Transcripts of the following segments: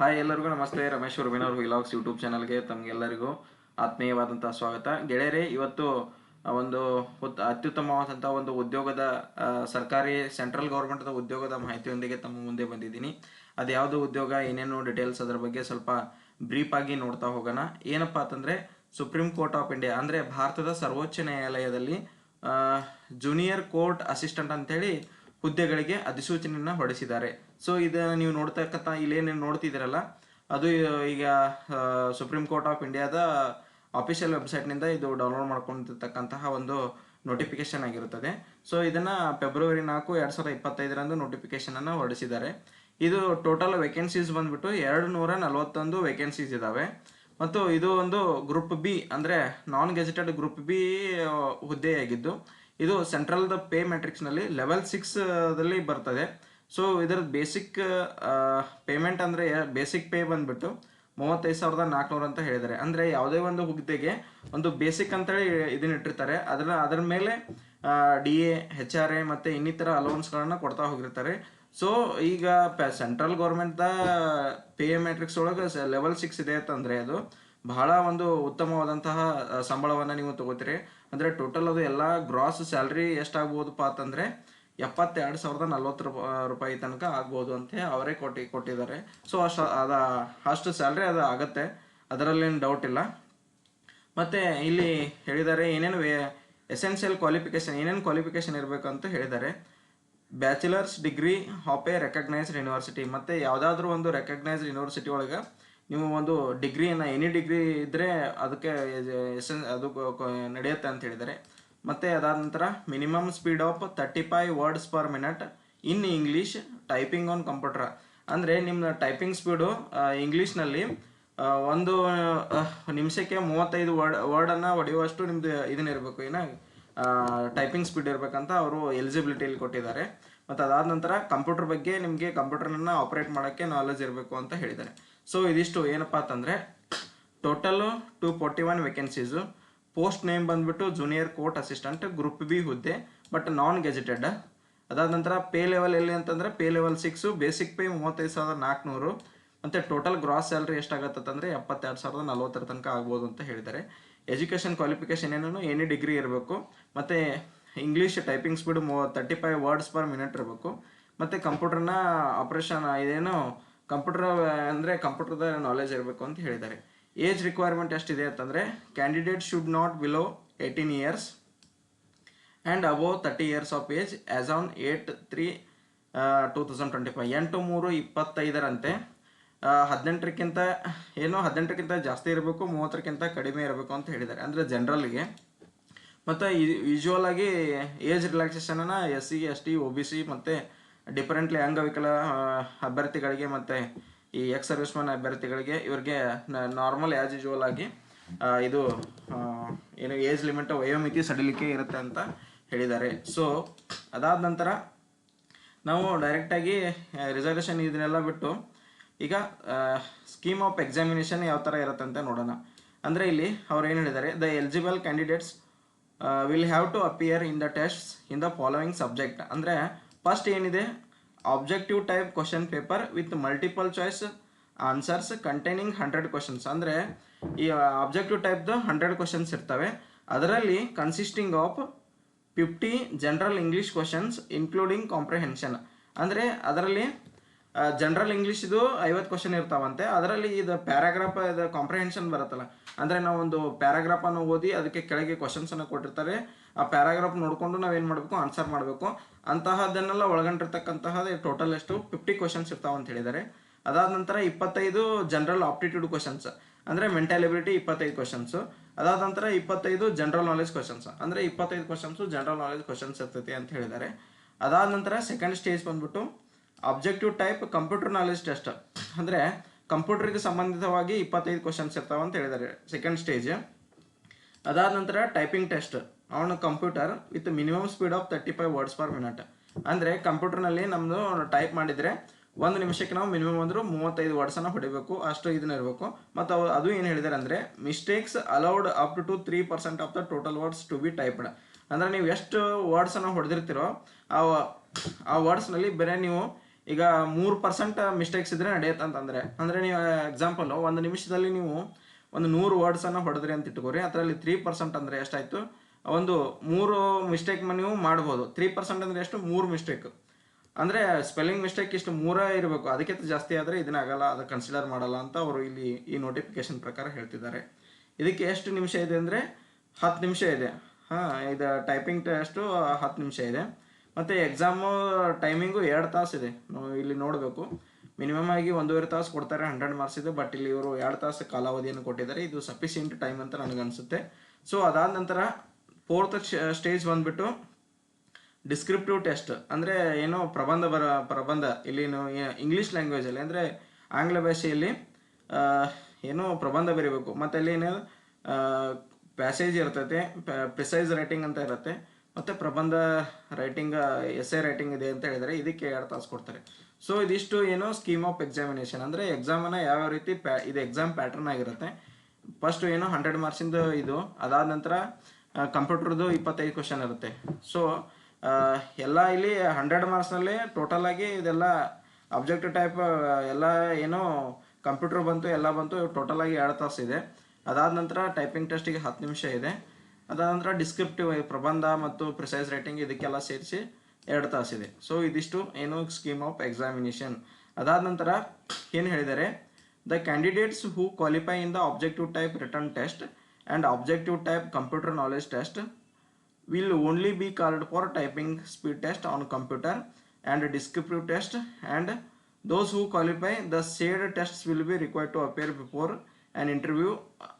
Hi ಎಲ್ಲರಿಗೂ ನಮಸ್ತೆ, Ramesh ಉರ್ಬಿನವ್ರ vlogs YouTube ಚಾನಲ್ಗೆ ತಮಗೆಲ್ಲರಿಗೂ ಆತ್ಮೀಯವಾದಂಥ ಸ್ವಾಗತ. ಗೆಳೆಯರೇ, ಇವತ್ತು ಒಂದು ಅತ್ಯುತ್ತಮವಾದಂಥ ಒಂದು ಉದ್ಯೋಗದ ಸರ್ಕಾರಿ ಸೆಂಟ್ರಲ್ ಗೌರ್ಮೆಂಟ್ದ ಉದ್ಯೋಗದ ಮಾಹಿತಿಯೊಂದಿಗೆ ತಮ್ಮ ಮುಂದೆ ಬಂದಿದ್ದೀನಿ. ಅದು ಯಾವುದು ಉದ್ಯೋಗ, ಏನೇನು ಡಿಟೇಲ್ಸ್ ಅದರ ಬಗ್ಗೆ ಸ್ವಲ್ಪ ಬ್ರೀಫ್ ಆಗಿ ನೋಡ್ತಾ ಹೋಗೋಣ. ಏನಪ್ಪ ಅಂತಂದ್ರೆ ಸುಪ್ರೀಂ ಕೋರ್ಟ್ ಆಫ್ ಇಂಡಿಯಾ ಅಂದ್ರೆ ಭಾರತದ ಸರ್ವೋಚ್ಚ ನ್ಯಾಯಾಲಯದಲ್ಲಿ ಜೂನಿಯರ್ ಕೋರ್ಟ್ ಅಸಿಸ್ಟೆಂಟ್ ಅಂತೇಳಿ ಹುದ್ದೆಗಳಿಗೆ ಅಧಿಸೂಚನೆಯನ್ನು ಹೊರಡಿಸಿದ್ದಾರೆ. ಸೊ ಇದನ್ನು ನೀವು ನೋಡ್ತಕ್ಕಂಥ ಇಲ್ಲೇನೇನು ನೋಡ್ತಿದ್ದೀರಲ್ಲ, ಅದು ಈಗ ಸುಪ್ರೀಂ ಕೋರ್ಟ್ ಆಫ್ ಇಂಡಿಯಾದ ಅಫಿಷಿಯಲ್ ವೆಬ್ಸೈಟ್ನಿಂದ ಇದು ಡೌನ್ಲೋಡ್ ಮಾಡ್ಕೊಂಡಿರ್ತಕ್ಕಂತಹ ಒಂದು ನೋಟಿಫಿಕೇಶನ್ ಆಗಿರುತ್ತದೆ. ಸೊ ಇದನ್ನು ಫೆಬ್ರವರಿ ನಾಲ್ಕು ಎರಡು ಸಾವಿರದ ಇಪ್ಪತ್ತೈದರಂದು ನೋಟಿಫಿಕೇಶನನ್ನು ಹೊರಡಿಸಿದ್ದಾರೆ. ಇದು ಟೋಟಲ್ ವೇಕೆನ್ಸೀಸ್ ಬಂದ್ಬಿಟ್ಟು ಎರಡು ನೂರ ನಲವತ್ತೊಂದು ವೇಕೆನ್ಸೀಸ್ ಇದ್ದಾವೆ ಮತ್ತು ಇದು ಒಂದು ಗ್ರೂಪ್ ಬಿ ಅಂದರೆ ನಾನ್ ಗೆಜೆಟೆಡ್ ಗ್ರೂಪ್ ಬಿ ಹುದ್ದೆಯಾಗಿದ್ದು. ಇದು ಸೆಂಟ್ರಲ್ ದ ಪೇ ಮ್ಯಾಟ್ರಿಕ್ಸ್ನಲ್ಲಿ ಲೆವೆಲ್ ಸಿಕ್ಸ್ ದಲ್ಲಿ ಬರ್ತದೆ. ಸೊ ಇದರ ಬೇಸಿಕ್ ಪೇಮೆಂಟ್ ಅಂದ್ರೆ ಬೇಸಿಕ್ ಪೇ ಬಂದ್ಬಿಟ್ಟು ಮೂವತ್ತೈದು ಸಾವಿರದ ನಾಲ್ಕುನೂರು ಅಂತ ಹೇಳಿದ್ದಾರೆ. ಅಂದ್ರೆ ಯಾವುದೇ ಒಂದು ಹುದ್ದೆಗೆ ಒಂದು ಬೇಸಿಕ್ ಅಂತೇಳಿ ಇದನ್ನ ಇಟ್ಟಿರ್ತಾರೆ. ಅದರ ಅದರ ಮೇಲೆ D A H R A ಮತ್ತೆ ಇನ್ನಿತರ ಅಲೌನ್ಸ್ಗಳನ್ನ ಕೊಡ್ತಾ ಹೋಗಿರ್ತಾರೆ. ಸೊ ಈಗ ಸೆಂಟ್ರಲ್ ಗೌರ್ಮೆಂಟ್ದ ಪೇ ಮ್ಯಾಟ್ರಿಕ್ಸ್ ಒಳಗೆ ಲೆವೆಲ್ ಸಿಕ್ಸ್ ಇದೆ ಅಂತಂದ್ರೆ ಅದು ಬಹಳ ಒಂದು ಉತ್ತಮವಾದಂತಹ ಸಂಬಳವನ್ನು ನೀವು ತಗೋತೀರಿ. ಅಂದರೆ ಟೋಟಲ್ ಅದು ಎಲ್ಲ ಗ್ರಾಸ್ ಸ್ಯಾಲ್ರಿ ಎಷ್ಟಾಗ್ಬೋದಪ್ಪ ಅಂತಂದರೆ ಎಪ್ಪತ್ತೆರಡು ಸಾವಿರದ ನಲ್ವತ್ತು ರೂಪಾಯಿ ರೂಪಾಯಿ ತನಕ ಆಗ್ಬೋದು ಅಂತ ಅವರೇ ಕೊಟ್ಟು, ಕೊಟ್ಟಿದ್ದಾರೆ. ಸೊ ಅಷ್ಟು, ಅದ, ಅಷ್ಟು ಸ್ಯಾಲ್ರಿ ಅದು ಆಗುತ್ತೆ. ಅದರಲ್ಲೇನು ಡೌಟ್ ಇಲ್ಲ. ಮತ್ತು ಇಲ್ಲಿ ಹೇಳಿದ್ದಾರೆ ಏನೇನು ಎಸೆನ್ಷಿಯಲ್ ಕ್ವಾಲಿಫಿಕೇಶನ್ ಏನೇನು ಕ್ವಾಲಿಫಿಕೇಶನ್ ಅಂತ ಹೇಳಿದ್ದಾರೆ. Bachelor's degree of recognised university ಮತ್ತು ಯಾವುದಾದ್ರೂ ಒಂದು ರೆಕಗ್ನೈಸ್ಡ್ ಯೂನಿವರ್ಸಿಟಿ ಒಳಗೆ ನೀವು ಒಂದು ಡಿಗ್ರಿನ, ಎನಿ ಡಿಗ್ರಿ ಇದ್ದರೆ ಅದಕ್ಕೆ ಎಸೆನ್ ಅದು ನಡೆಯುತ್ತೆ ಅಂತ ಹೇಳಿದ್ದಾರೆ. ಮತ್ತು ಅದಾದ ನಂತರ minimum speed of thirty five words per minute in English typing on computer. ಅಂದರೆ ನಿಮ್ಮ ಟೈಪಿಂಗ್ ಸ್ಪೀಡು ಇಂಗ್ಲೀಷ್ನಲ್ಲಿ ಒಂದು ನಿಮಿಷಕ್ಕೆ ಮೂವತ್ತೈದು ವರ್ಡ್, ವರ್ಡನ್ನು ಹೊಡೆಯುವಷ್ಟು ನಿಮ್ಮದು ಇದನ್ನಿರಬೇಕು ಏನ ಟೈಪಿಂಗ್ ಸ್ಪೀಡ್ ಇರಬೇಕಂತ ಅವರು ಎಲಿಜಿಬಿಲಿಟಿಯಲ್ಲಿ ಕೊಟ್ಟಿದ್ದಾರೆ. ಮತ್ತು ಅದಾದ ನಂತರ ಕಂಪ್ಯೂಟರ್ ಬಗ್ಗೆ ನಿಮಗೆ ಕಂಪ್ಯೂಟರ್ನ ಆಪ್ರೇಟ್ ಮಾಡೋಕ್ಕೆ ನಾಲೆಜ್ ಇರಬೇಕು ಅಂತ ಹೇಳಿದ್ದಾರೆ. ಸೊ ಇದಿಷ್ಟು ಏನಪ್ಪಾ ಅಂತಂದರೆ total two forty one vacancies post name ಬಂದ್ಬಿಟ್ಟು junior court assistant group B ಹುದ್ದೆ ಬಟ್ ನಾನ್ ಗೆಜೆಟೆಡ್ ಅದಾದ ನಂತರ ಪೇ ಲೆವೆಲ್ ಎಲ್ಲಿ ಅಂತಂದ್ರೆ pay level six basic pay ಮೂವತ್ತೈದು ಸಾವಿರದ ನಾಲ್ಕುನೂರು ಮತ್ತೆ ಟೋಟಲ್ ಗ್ರಾಸ್ ಸ್ಯಾಲ್ರಿ ಎಷ್ಟಾಗತ್ತಂದ್ರೆ ಎಪ್ಪತ್ತೆರಡು ಸಾವಿರದ ನಲ್ವತ್ತರ ತನಕ ಆಗ್ಬೋದು ಅಂತ ಹೇಳಿದ್ದಾರೆ. ಎಜುಕೇಷನ್ ಕ್ವಾಲಿಫಿಕೇಶನ್ ಏನೇನು ಎನಿ ಡಿಗ್ರಿ ಇರಬೇಕು. ಮತ್ತೆ ಇಂಗ್ಲೀಷ್ ಟೈಪಿಂಗ್ ಸ್ಪೀಡ್ ಮೂ thirty five words per minute ಇರಬೇಕು. ಮತ್ತೆ ಕಂಪ್ಯೂಟರ್ನ ಆಪರೇಷನ್ ಇದೇನು ಕಂಪ್ಯೂಟರ್, ಅಂದರೆ ಕಂಪ್ಯೂಟರ್ದ ನಾಲೆಜ್ ಇರಬೇಕು ಅಂತ ಹೇಳಿದ್ದಾರೆ. ಏಜ್ ರಿಕ್ವೈರ್ಮೆಂಟ್ ಎಷ್ಟಿದೆ ಅಂತಂದರೆ candidate should not below eighteen years and above thirty years of age as on eight three two thousand twenty five ಎಂಟು, ಮೂರು, ಇಪ್ಪತ್ತೈದರಂತೆ ಹದಿನೆಂಟರಕ್ಕಿಂತ, ಏನೋ ಹದಿನೆಂಟಕ್ಕಿಂತ ಜಾಸ್ತಿ ಇರಬೇಕು, ಮೂವತ್ತರಕ್ಕಿಂತ ಕಡಿಮೆ ಇರಬೇಕು ಅಂತ ಹೇಳಿದ್ದಾರೆ. ಅಂದರೆ ಜನರಲ್ಗೆ ಮತ್ತು ಯೂಶುವಲ್ ಆಗಿ age ರಿಲ್ಯಾಕ್ಸೇಷನನ್ನು S C S T O B C ಮತ್ತು ಡಿಫರೆಂಟ್ಲಿ ಅಂಗವಿಕಲ ಅಭ್ಯರ್ಥಿಗಳಿಗೆ ಮತ್ತು ಈ ಎಕ್ಸ್ ಸರ್ವಿಸ್ ಮ್ಯಾನ್ ಅಭ್ಯರ್ಥಿಗಳಿಗೆ ಇವ್ರಿಗೆ ನಾರ್ಮಲ್ ಆ್ಯಸ್ ಯೂಶುವಲ್ ಆಗಿ ಇದು ಏನು ಏಜ್ ಲಿಮಿಟ್ ವಯೋಮಿತಿ ಸಡಿಲಿಕೆ ಇರುತ್ತೆ ಅಂತ ಹೇಳಿದ್ದಾರೆ. ಸೊ ಅದಾದ ನಂತರ ನಾವು ಡೈರೆಕ್ಟಾಗಿ ರಿಸರ್ವೇಷನ್ ಇದನ್ನೆಲ್ಲ ಬಿಟ್ಟು ಈಗ ಸ್ಕೀಮ್ ಆಫ್ ಎಕ್ಸಾಮಿನೇಷನ್ ಯಾವ ಥರ ಇರುತ್ತೆ ಅಂತ ನೋಡೋಣ. ಅಂದರೆ ಇಲ್ಲಿ ಅವ್ರು ಏನು ಹೇಳಿದ್ದಾರೆ the eligible candidates will have to appear in the test in the following subject ಅಂದರೆ ಫಸ್ಟ್ ಏನಿದೆ? Objective type question paper with multiple choice answers containing hundred questions ಅಂದರೆ ಈ ಆಬ್ಜೆಕ್ಟಿವ್ ಟೈಪ್ದು ಹಂಡ್ರೆಡ್ ಕ್ವಶನ್ಸ್ ಇರ್ತವೆ. ಅದರಲ್ಲಿ consisting of fifty general English questions including comprehension ಅಂದರೆ ಅದರಲ್ಲಿ general English ಇದು ಐವತ್ತು ಕ್ವಶನ್ ಇರ್ತಾವಂತೆ. ಅದರಲ್ಲಿ ಇದು ಪ್ಯಾರಾಗ್ರಾಫ್ ಇದು ಕಾಂಪ್ರಿಹೆನ್ಷನ್ ಬರುತ್ತಲ್ಲ. ಅಂದರೆ ನಾವು ಒಂದು ಪ್ಯಾರಾಗ್ರಾಫ್ ಅನ್ನು ಓದಿ ಅದಕ್ಕೆ ಕೆಳಗೆ ಕ್ವಶನ್ಸನ್ನು ಕೊಟ್ಟಿರ್ತಾರೆ. ಆ ಪ್ಯಾರಾಗ್ರಾಫ್ ನೋಡಿಕೊಂಡು ನಾವೇನು ಮಾಡಬೇಕು? ಆನ್ಸರ್ ಮಾಡಬೇಕು. ಅಂತಹದನ್ನೆಲ್ಲ ಒಳಗೊಂಡಿರ್ತಕ್ಕಂತಹ ಟೋಟಲ್ ಎಷ್ಟು? ಫಿಫ್ಟಿ ಕ್ವಶನ್ಸ್ ಇರ್ತಾವ ಅಂತ ಹೇಳಿದ್ದಾರೆ ಅದಾದ ನಂತರ ಇಪ್ಪತ್ತೈದು ಜನರಲ್ ಆಪ್ಟಿಟ್ಯೂಡ್ ಕ್ವಶನ್ಸ್ ಅಂದರೆ ಮೆಂಟಾಲಿಬಿಲಿಟಿ ಇಪ್ಪತ್ತೈದು ಕ್ವಶನ್ಸ್ ಅದಾದ ನಂತರ ಇಪ್ಪತ್ತೈದು ಜನರಲ್ ನಾಲೆಜ್ ಕ್ವಶನ್ಸ್ ಅಂದರೆ ಇಪ್ಪತ್ತೈದು ಕ್ವಶನ್ಸು ಜನರಲ್ ನಾಲೆಜ್ ಕ್ವಶನ್ಸ್ ಇರ್ತೈತಿ ಅಂತ ಹೇಳಿದ್ದಾರೆ ಅದಾದ ನಂತರ ಸೆಕೆಂಡ್ ಸ್ಟೇಜ್ ಬಂದ್ಬಿಟ್ಟು objective type computer knowledge test ಅಂದರೆ ಕಂಪ್ಯೂಟರ್ಗೆ ಸಂಬಂಧಿತವಾಗಿ ಇಪ್ಪತ್ತೈದು ಕ್ವಶನ್ಸ್ ಇರ್ತಾವ ಅಂತ ಹೇಳಿದ್ದಾರೆ ಸೆಕೆಂಡ್ ಸ್ಟೇಜ್ ಅದಾದ ನಂತರ ಟೈಪಿಂಗ್ ಟೆಸ್ಟ್ ಅವನು computer with minimum speed of thirty five words per minute ಅಂದರೆ ಕಂಪ್ಯೂಟರ್ನಲ್ಲಿ ನಮ್ಮದು ಟೈಪ್ ಮಾಡಿದರೆ ಒಂದು ನಿಮಿಷಕ್ಕೆ ನಾವು ಮಿನಿಮಮ್ ಅಂದರೂ ಮೂವತ್ತೈದು ವರ್ಡ್ಸನ್ನು ಹೊಡಿಬೇಕು, ಅಷ್ಟು ಇದನ್ನ ಇರಬೇಕು. ಮತ್ತು ಅವ್ರು ಅದು ಏನು ಹೇಳಿದ್ದಾರೆ ಅಂದರೆ mistakes allowed up to three percent of the total words to be typed ಅಂದರೆ ನೀವು ಎಷ್ಟು ವರ್ಡ್ಸನ್ನು ಹೊಡೆದಿರ್ತೀರೋ ಆ ಆ ವರ್ಡ್ಸ್ನಲ್ಲಿ ಬೇರೆ ನೀವು ಈಗ ಮೂರು ಪರ್ಸೆಂಟ್ ಮಿಸ್ಟೇಕ್ಸ್ ಇದ್ರೆ ನಡೆಯುತ್ತೆ ಅಂತಂದರೆ. ಅಂದ್ರೆ ನೀವು ಎಕ್ಸಾಂಪಲ್ ಒಂದು ನಿಮಿಷದಲ್ಲಿ ನೀವು ಒಂದು ನೂರು ವರ್ಡ್ಸನ್ನು ಹೊಡೆದ್ರಿ ಅಂತ ಇಟ್ಕೋರಿ. ಅದರಲ್ಲಿ ತ್ರೀ ಪರ್ಸೆಂಟ್ ಅಂದರೆ ಎಷ್ಟಾಯ್ತು? ಒಂದು ಮೂರು ಮಿಸ್ಟೇಕ್ ನೀವು ಮಾಡ್ಬೋದು. ತ್ರೀ ಪರ್ಸೆಂಟ್ ಅಂದರೆ ಎಷ್ಟು? ಮೂರು ಮಿಸ್ಟೇಕ್ ಅಂದರೆ ಸ್ಪೆಲ್ಲಿಂಗ್ ಮಿಸ್ಟೇಕ್ ಇಷ್ಟು ಮೂರೇ ಇರಬೇಕು. ಅದಕ್ಕಿಂತ ಜಾಸ್ತಿ ಆದರೆ ಇದನ್ನಾಗಲ್ಲ ಅದು ಕನ್ಸಿಡರ್ ಮಾಡಲ್ಲ ಅಂತ ಅವರು ಇಲ್ಲಿ ಈ ನೋಟಿಫಿಕೇಶನ್ ಪ್ರಕಾರ ಹೇಳ್ತಿದ್ದಾರೆ. ಇದಕ್ಕೆ ಎಷ್ಟು ನಿಮಿಷ ಇದೆ ಅಂದರೆ ಹತ್ತು ನಿಮಿಷ ಇದೆ. ಹಾಂ, ಇದು ಟೈಪಿಂಗ್ ಟೆಸ್ಟು ಹತ್ತು ನಿಮಿಷ ಇದೆ. ಮತ್ತು ಎಕ್ಸಾಮು ಟೈಮಿಂಗು ಎರಡು ತಾಸು ಇದೆ. ಇಲ್ಲಿ ನೋಡಬೇಕು. ಮಿನಿಮಮ್ ಆಗಿ ಒಂದೂವರೆ ತಾಸು ಕೊಡ್ತಾರೆ ಹಂಡ್ರೆಡ್ ಮಾರ್ಕ್ಸ್ ಇದೆ. ಬಟ್ ಇಲ್ಲಿ ಇವರು ಎರಡು ತಾಸು ಕಾಲಾವಧಿಯನ್ನು ಕೊಟ್ಟಿದ್ದಾರೆ. ಇದು ಸಫಿಷಿಯಂಟ್ ಟೈಮ್ ಅಂತ ನನಗನ್ಸುತ್ತೆ. ಸೊ ಅದಾದ ನಂತರ ಫೋರ್ತ್ ಸ್ಟೇಜ್ ಬಂದ್ಬಿಟ್ಟು ಡಿಸ್ಕ್ರಿಪ್ಟಿವ್ ಟೆಸ್ಟ್. ಅಂದರೆ ಏನೋ ಪ್ರಬಂಧ ಬರ, ಪ್ರಬಂಧ, ಇಲ್ಲಿ ಇಂಗ್ಲೀಷ್ ಲ್ಯಾಂಗ್ವೇಜಲ್ಲಿ ಅಂದರೆ ಆಂಗ್ಲ ಭಾಷೆಯಲ್ಲಿ ಏನೋ ಪ್ರಬಂಧ ಬರೀಬೇಕು. ಮತ್ತು ಅಲ್ಲಿ ಏನು ಪ್ಯಾಸೇಜ್ ಇರ್ತೈತೆ ಪ್ರಿಸೈಸ್ ರೈಟಿಂಗ್ ಅಂತ ಇರುತ್ತೆ. ಮತ್ತು ಪ್ರಬಂಧ ರೈಟಿಂಗ್ ಎಸ್ ಎ ರೈಟಿಂಗ್ ಇದೆ ಅಂತ ಹೇಳಿದರೆ ಇದಕ್ಕೆ ಎರಡು ತಾಸು ಕೊಡ್ತಾರೆ. ಸೊ ಇದಿಷ್ಟು ಏನು ಸ್ಕೀಮ್ ಆಫ್ ಎಕ್ಸಾಮಿನೇಷನ್ ಅಂದರೆ ಎಕ್ಸಾಮನ್ನು ಯಾವ ರೀತಿ ಪ್ಯಾ, ಇದು ಎಕ್ಸಾಮ್ ಪ್ಯಾಟರ್ನ್ ಆಗಿರುತ್ತೆ. ಫಸ್ಟ್ ಏನು ಹಂಡ್ರೆಡ್ ಮಾರ್ಕ್ಸಿಂದು ಇದು. ಅದಾದ ನಂತರ ಕಂಪ್ಯೂಟರ್ದು ಇಪ್ಪತ್ತೈದು ಕ್ವಶನ್ ಇರುತ್ತೆ. ಸೊ ಎಲ್ಲ ಇಲ್ಲಿ ಹಂಡ್ರೆಡ್ ಮಾರ್ಕ್ಸ್ನಲ್ಲಿ ಟೋಟಲ್ ಆಗಿ ಇದೆಲ್ಲ ಅಬ್ಜೆಕ್ಟಿವ್ ಟೈಪ್ ಎಲ್ಲ ಏನೋ ಕಂಪ್ಯೂಟರ್ ಬಂತು, ಎಲ್ಲ ಬಂತು ಟೋಟಲ್ ಆಗಿ ಎರಡು ತಾಸು ಇದೆ. ಅದಾದ ನಂತರ ಟೈಪಿಂಗ್ ಟೆಸ್ಟಿಗೆ ಹತ್ತು ನಿಮಿಷ ಇದೆ. ಅದಾದ ನಂತರ ಡಿಸ್ಕ್ರಿಪ್ಟಿವ್ ಪ್ರಬಂಧ ಮತ್ತು ಪ್ರಿಸೈಸ್ ರೈಟಿಂಗ್ ಇದಕ್ಕೆಲ್ಲ ಸೇರಿಸಿ ಎರಡು ತಾಸಿದೆ ಸೊ ಇದಿಷ್ಟು ಏನು ಸ್ಕೀಮ್ ಆಫ್ ಎಕ್ಸಾಮಿನೇಷನ್ ಅದಾದ ನಂತರ ಏನು ಹೇಳಿದ್ದಾರೆ? The candidates who qualify in the objective type written test and objective type computer knowledge test will only be called for typing speed test on computer and descriptive test and those who qualify the said tests will be required to appear before an interview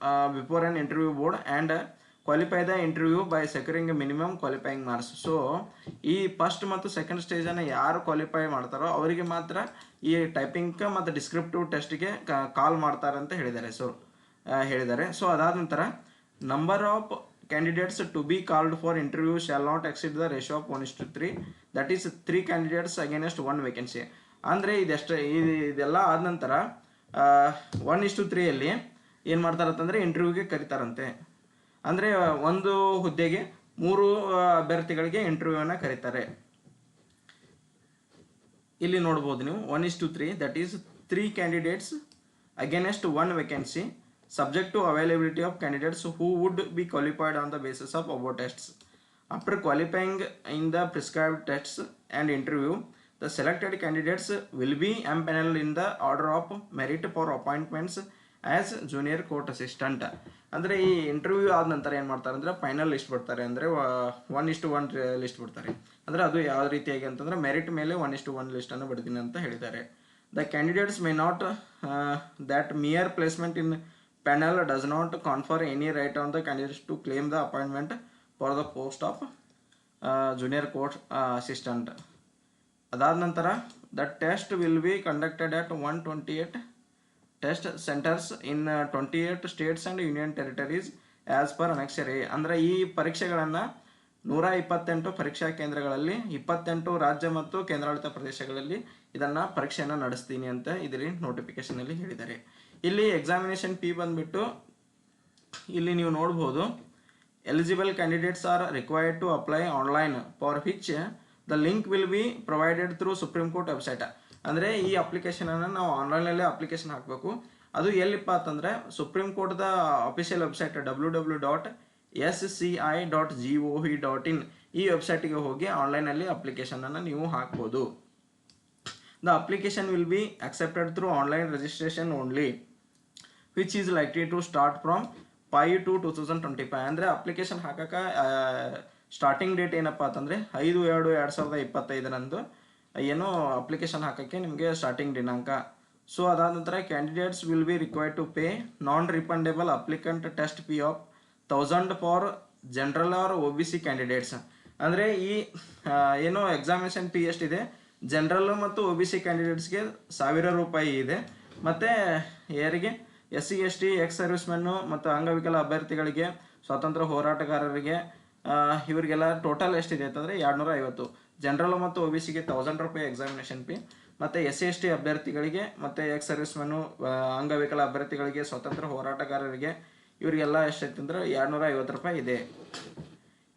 uh, before an interview board and uh, qualify the interview by securing a minimum qualifying marks so ಈ first ಮತ್ತು second ಸ್ಟೇಜನ್ನು ಯಾರು qualify ಮಾಡ್ತಾರೋ ಅವರಿಗೆ ಮಾತ್ರ ಈ typing ಮತ್ತು descriptive ಟೆಸ್ಟ್ಗೆ ಕಾಲ್ ಮಾಡ್ತಾರೆ ಅಂತ ಹೇಳಿದ್ದಾರೆ ಸೊ ಹೇಳಿದ್ದಾರೆ. ಸೊ ಅದಾದ ನಂತರ number of candidates to be called for interview shall not exceed the ratio of 1 is to 3 that is 3 candidates against 1 vacancy. ಅಂದರೆ ಇದೆಷ್ಟು ಇದು ಇದೆಲ್ಲ ಆದ ನಂತರ ಒನ್ ಇಷ್ಟು ತ್ರೀಯಲ್ಲಿ ಏನು ಮಾಡ್ತಾರಂತಂದರೆ ಇಂಟರ್ವ್ಯೂಗೆ ಕರೀತಾರಂತೆ. ಅಂದರೆ ಒಂದು ಹುದ್ದೆಗೆ ಮೂರು ಅಭ್ಯರ್ಥಿಗಳಿಗೆ ಇಂಟರ್ವ್ಯೂವನ್ನು ಕರೀತಾರೆ. ಇಲ್ಲಿ ನೋಡ್ಬೋದು ನೀವು one is to three that is three candidates against one vacancy subject to availability of candidates who would be qualified on the basis of above tests after qualifying in the prescribed tests and interview the selected candidates will be empanelled in the order of merit for appointments as junior court assistant ಅಂದರೆ ಈ interview ಆದ ನಂತರ ಏನು ಮಾಡ್ತಾರೆ ಅಂದರೆ final list ಬಿಡ್ತಾರೆ. ಅಂದರೆ one ಇಷ್ಟು ಒನ್ ಲಿಸ್ಟ್ ಬಿಡ್ತಾರೆ. ಅಂದರೆ ಅದು ಯಾವ ರೀತಿಯಾಗಿ ಅಂತಂದರೆ ಮೆರಿಟ್ ಮೇಲೆ ಒನ್ ಇಷ್ಟು ಒನ್ ಲಿಸ್ಟನ್ನು ಬಿಡ್ತೀನಿ ಅಂತ ಹೇಳಿದ್ದಾರೆ. The candidates may not that mere placement in panel does not confer any right on the candidates to claim the appointment for the post of junior court assistant ಅದಾದ ನಂತರ the test will be conducted at one twenty eight test centres in twenty eight states and union territories as per ಅನಕ್ಷರಿ ಅಂದರೆ ಈ ಪರೀಕ್ಷೆಗಳನ್ನು ನೂರ ಇಪ್ಪತ್ತೆಂಟು ಪರೀಕ್ಷಾ ಕೇಂದ್ರಗಳಲ್ಲಿ, ಇಪ್ಪತ್ತೆಂಟು ರಾಜ್ಯ ಮತ್ತು ಕೇಂದ್ರಾಡಳಿತ ಪ್ರದೇಶಗಳಲ್ಲಿ ಇದನ್ನು ಪರೀಕ್ಷೆಯನ್ನು ನಡೆಸ್ತೀನಿ ಅಂತ ಇದರಲ್ಲಿ ನೋಟಿಫಿಕೇಶನಲ್ಲಿ ಹೇಳಿದ್ದಾರೆ. ಇಲ್ಲಿ ಎಕ್ಸಾಮಿನೇಷನ್ ಪಿ ಬಂದ್ಬಿಟ್ಟು ಇಲ್ಲಿ ನೀವು ನೋಡ್ಬೋದು. Eligible candidates are required to apply online for which the link will be provided through Supreme Court website ಅಂದರೆ ಈ ಅಪ್ಲಿಕೇಶನನ್ನು ನಾವು ಆನ್ಲೈನಲ್ಲೇ ಅಪ್ಲಿಕೇಶನ್ ಹಾಕಬೇಕು. ಅದು ಎಲ್ಲಿಪ್ಪ ಅಂತಂದರೆ Supreme ಕೋರ್ಟ್ದ official website W W dot S C I dot G O V dot in ಈ ವೆಬ್ಸೈಟಿಗೆ ಹೋಗಿ ಆನ್ಲೈನಲ್ಲಿ ಅಪ್ಲಿಕೇಶನನ್ನು ನೀವು ಹಾಕ್ಬೋದು. The application will be accepted through online registration only which is likely to start from five two two thousand twenty five ಅಂದರೆ application ಹಾಕಕ್ಕೆ starting date ಏನಪ್ಪ ಅಂತಂದರೆ ಐದು ಎರಡು ಎರಡು ಸಾವಿರದ ಇಪ್ಪತ್ತೈದರಂದು ಏನು ಅಪ್ಲಿಕೇಶನ್ ಹಾಕೋಕ್ಕೆ ನಿಮಗೆ ಸ್ಟಾರ್ಟಿಂಗ್ ದಿನಾಂಕ. ಸೊ ಅದಾದ ನಂತರ candidates will be required to pay non refundable applicant test fee of thousand for general or O B C candidates ಅಂದರೆ ಈ ಏನು ಎಕ್ಸಾಮಿನೇಷನ್ ಫೀ ಎಷ್ಟಿದೆ? ಜನರಲ್ ಮತ್ತು ಒ ಬಿ ಸಿ ಕ್ಯಾಂಡಿಡೇಟ್ಸ್ಗೆ ಸಾವಿರ ರೂಪಾಯಿ ಇದೆ. ಮತ್ತು ಯಾರಿಗೆ? S C S T ex ಸರ್ವಿಸ್ಮೆನ್ನು ಮತ್ತು ಅಂಗವಿಕಲ ಅಭ್ಯರ್ಥಿಗಳಿಗೆ, ಸ್ವಾತಂತ್ರ್ಯ ಹೋರಾಟಗಾರರಿಗೆ ಇವರಿಗೆಲ್ಲ ಟೋಟಲ್ ಎಷ್ಟಿದೆ ಅಂತಂದರೆ ಎರಡುನೂರ ಐವತ್ತು ಜನರಲ್ ಮತ್ತು ಒ ಬಿ ಸಿಗೆ ತೌಸಂಡ್ ರೂಪಾಯಿ ಎಕ್ಸಾಮಿನೇಷನ್ ಫೀ ಮತ್ತು ಎಸ್ ಸಿ ಎಸ್ ಟಿ ಅಭ್ಯರ್ಥಿಗಳಿಗೆ ಮತ್ತು ಎಕ್ಸ್ ಸರ್ವಿಸ್ಮೆನ್ನು ಅಂಗವಿಕಲ ಅಭ್ಯರ್ಥಿಗಳಿಗೆ, ಸ್ವಾತಂತ್ರ್ಯ ಹೋರಾಟಗಾರರಿಗೆ ಇವರಿಗೆಲ್ಲ ಎಷ್ಟೈತೆ ಅಂದ್ರೆ ಎರಡುನೂರ ಐವತ್ತು ರೂಪಾಯಿ ಇದೆ.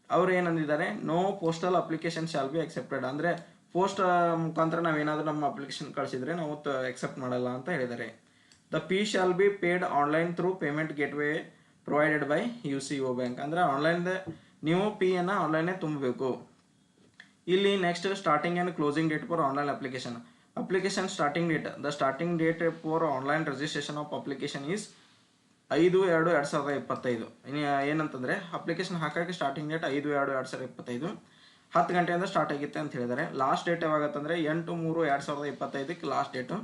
ಅವ್ರು ಏನಂದಿದ್ದಾರೆ no postal application shall be accepted ಅಂದರೆ ಪೋಸ್ಟ್ ಮುಖಾಂತರ ನಾವೇನಾದರೂ ನಮ್ಮ ಅಪ್ಲಿಕೇಶನ್ ಕಳಿಸಿದ್ರೆ ನಾವು ಎಕ್ಸೆಪ್ಟ್ ಮಾಡಲ್ಲ ಅಂತ ಹೇಳಿದ್ದಾರೆ. The fee shall be paid online through payment gateway provided by U C O bank ಅಂದರೆ ಆನ್ಲೈನ್ ನೀವು ಪಿಯನ್ನು ಆನ್ಲೈನೇ ತುಂಬಬೇಕು. ಇಲ್ಲಿ next starting and closing date for online application application starting date the starting date for online registration of application is ಐದು ಎರಡು ಎರಡು ಸಾವಿರದ ಇಪ್ಪತ್ತೈದು. ಏನಂತಂದರೆ ಅಪ್ಲಿಕೇಶನ್ ಹಾಕೋಕ್ಕೆ ಸ್ಟಾರ್ಟಿಂಗ್ ಡೇಟ್ ಐದು ಎರಡು ಎರಡು ಸಾವಿರದ ಇಪ್ಪತ್ತೈದು. ಹತ್ತು ಗಂಟೆಯಿಂದ ಸ್ಟಾರ್ಟ್ ಆಗಿತ್ತೆ ಅಂತ ಹೇಳಿದ್ದಾರೆ. ಲಾಸ್ಟ್ ಡೇಟ್ ಯಾವಾಗತ್ತಂದರೆ ಎಂಟು ಮೂರು ಎರಡು ಸಾವಿರದ ಇಪ್ಪತ್ತೈದಕ್ಕೆ ಲಾಸ್ಟ್ ಡೇಟು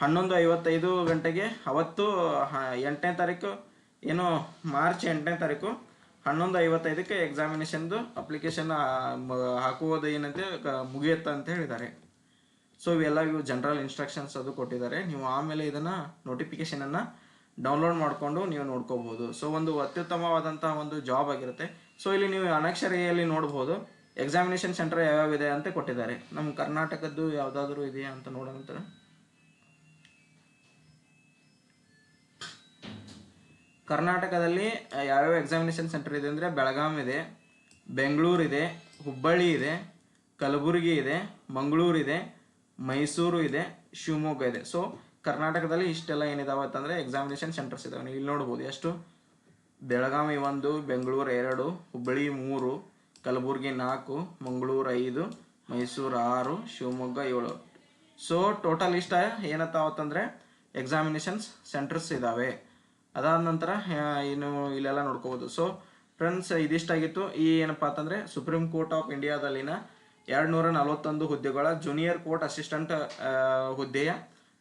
ಹನ್ನೊಂದು ಐವತ್ತೈದು ಗಂಟೆಗೆ, ಅವತ್ತು ಎಂಟನೇ ತಾರೀಕು, ಏನು, ಮಾರ್ಚ್ ಎಂಟನೇ ತಾರೀಕು, ಹನ್ನೊಂದು ಐವತ್ತೈದಕ್ಕೆ ಎಕ್ಸಾಮಿನೇಷನ್ದು ಅಪ್ಲಿಕೇಶನ್ ಹಾಕುವುದು ಏನಂತೆ ಮುಗಿಯುತ್ತ ಅಂತ ಹೇಳಿದ್ದಾರೆ. ಸೊ ಇವೆಲ್ಲ ಇವು ಜನರಲ್ ಇನ್ಸ್ಟ್ರಕ್ಷನ್ಸ್ ಅದು ಕೊಟ್ಟಿದ್ದಾರೆ. ನೀವು ಆಮೇಲೆ ಇದನ್ನು ನೋಟಿಫಿಕೇಶನನ್ನು ಡೌನ್ಲೋಡ್ ಮಾಡಿಕೊಂಡು ನೀವು ನೋಡ್ಕೋಬೋದು. ಸೊ ಒಂದು ಅತ್ಯುತ್ತಮವಾದಂತಹ ಒಂದು ಜಾಬ್ ಆಗಿರುತ್ತೆ. ಸೊ ಇಲ್ಲಿ ನೀವು ಅನಕ್ಷರೆಯಲ್ಲಿ ನೋಡ್ಬೋದು. ಎಕ್ಸಾಮಿನೇಷನ್ ಸೆಂಟರ್ ಯಾವ್ಯಾವ ಇದೆ ಅಂತ ಕೊಟ್ಟಿದ್ದಾರೆ. ನಮ್ಮ ಕರ್ನಾಟಕದ್ದು ಯಾವುದಾದ್ರೂ ಇದೆಯಾ ಅಂತ ನೋಡೋಣ ಕರ್ನಾಟಕದಲ್ಲಿ ಯಾವ್ಯಾವ ಎಕ್ಸಾಮಿನೇಷನ್ ಸೆಂಟರ್ ಇದೆ ಅಂದರೆ ಬೆಳಗಾಂ ಇದೆ, ಬೆಂಗಳೂರು ಇದೆ, ಹುಬ್ಬಳ್ಳಿ ಇದೆ, ಕಲಬುರಗಿ ಇದೆ, ಮಂಗಳೂರು ಇದೆ, ಮೈಸೂರು ಇದೆ, ಶಿವಮೊಗ್ಗ ಇದೆ. ಸೊ ಕರ್ನಾಟಕದಲ್ಲಿ ಇಷ್ಟೆಲ್ಲ ಏನಿದಾವೆ ಅಂತಂದರೆ ಎಕ್ಸಾಮಿನೇಷನ್ ಸೆಂಟರ್ಸ್ ಇದಾವೆ. ನೀವು ಇಲ್ಲಿ ನೋಡ್ಬೋದು, ಎಷ್ಟು? ಬೆಳಗಾವಿ ಒಂದು, ಬೆಂಗಳೂರು ಎರಡು, ಹುಬ್ಬಳ್ಳಿ ಮೂರು, ಕಲಬುರಗಿ ನಾಲ್ಕು, ಮಂಗಳೂರು ಐದು, ಮೈಸೂರು ಆರು, ಶಿವಮೊಗ್ಗ ಏಳು. ಸೊ ಟೋಟಲ್ ಇಷ್ಟ ಏನತ್ತಾವತ್ತಂದರೆ ಎಕ್ಸಾಮಿನೇಷನ್ಸ್ ಸೆಂಟರ್ಸ್ ಇದ್ದಾವೆ ಅದಾದ ನಂತರ ಏನು ಇಲ್ಲೆಲ್ಲ ನೋಡ್ಕೋಬೋದು. ಸೊ ಫ್ರೆಂಡ್ಸ್ ಇದಿಷ್ಟಾಗಿತ್ತು. ಈ ಏನಪ್ಪಾ ಅಂತಂದರೆ ಸುಪ್ರೀಂ ಕೋರ್ಟ್ ಆಫ್ ಇಂಡಿಯಾದಲ್ಲಿನ ಎರಡು ನೂರ ನಲವತ್ತೊಂದು ಹುದ್ದೆಗಳ ಜೂನಿಯರ್ ಕೋರ್ಟ್ ಅಸಿಸ್ಟೆಂಟ್ ಹುದ್ದೆಯ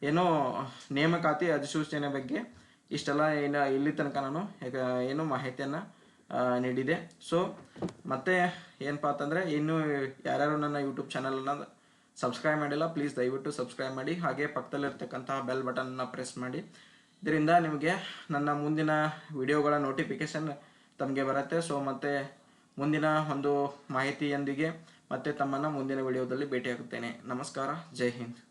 ಏನೋ ನೇಮಕಾತಿ ಅಧಿಸೂಚನೆ ಬಗ್ಗೆ ಇಷ್ಟೆಲ್ಲ ಏನು ಇಲ್ಲಿ ತನಕ ನಾನು ಏನು ಮಾಹಿತಿಯನ್ನು ನೀಡಿದೆ. ಸೊ ಮತ್ತೆ ಏನಪ್ಪ ಅಂತಂದರೆ, ಇನ್ನೂ ಯಾರ್ಯಾರು ನನ್ನ ಯೂಟ್ಯೂಬ್ ಚಾನಲನ್ನು ಸಬ್ಸ್ಕ್ರೈಬ್ ಮಾಡಿಲ್ಲ ಪ್ಲೀಸ್ ದಯವಿಟ್ಟು ಸಬ್ಸ್ಕ್ರೈಬ್ ಮಾಡಿ. ಹಾಗೆ ಪಕ್ಕದಲ್ಲಿರ್ತಕ್ಕಂತಹ ಬೆಲ್ ಬಟನ್ನ ಪ್ರೆಸ್ ಮಾಡಿ. ಇದರಿಂದ ನಿಮಗೆ ನನ್ನ ಮುಂದಿನ ವಿಡಿಯೋಗಳ ನೋಟಿಫಿಕೇಶನ್ ತಮಗೆ ಬರುತ್ತೆ. ಸೊ ಮತ್ತೆ ಮುಂದಿನ ಒಂದು ಮಾಹಿತಿಯೊಂದಿಗೆ ಮತ್ತೆ ತಮ್ಮನ್ನು ಮುಂದಿನ ವಿಡಿಯೋದಲ್ಲಿ ಭೇಟಿಯಾಗುತ್ತೇನೆ. ನಮಸ್ಕಾರ. ಜೈ ಹಿಂದ್.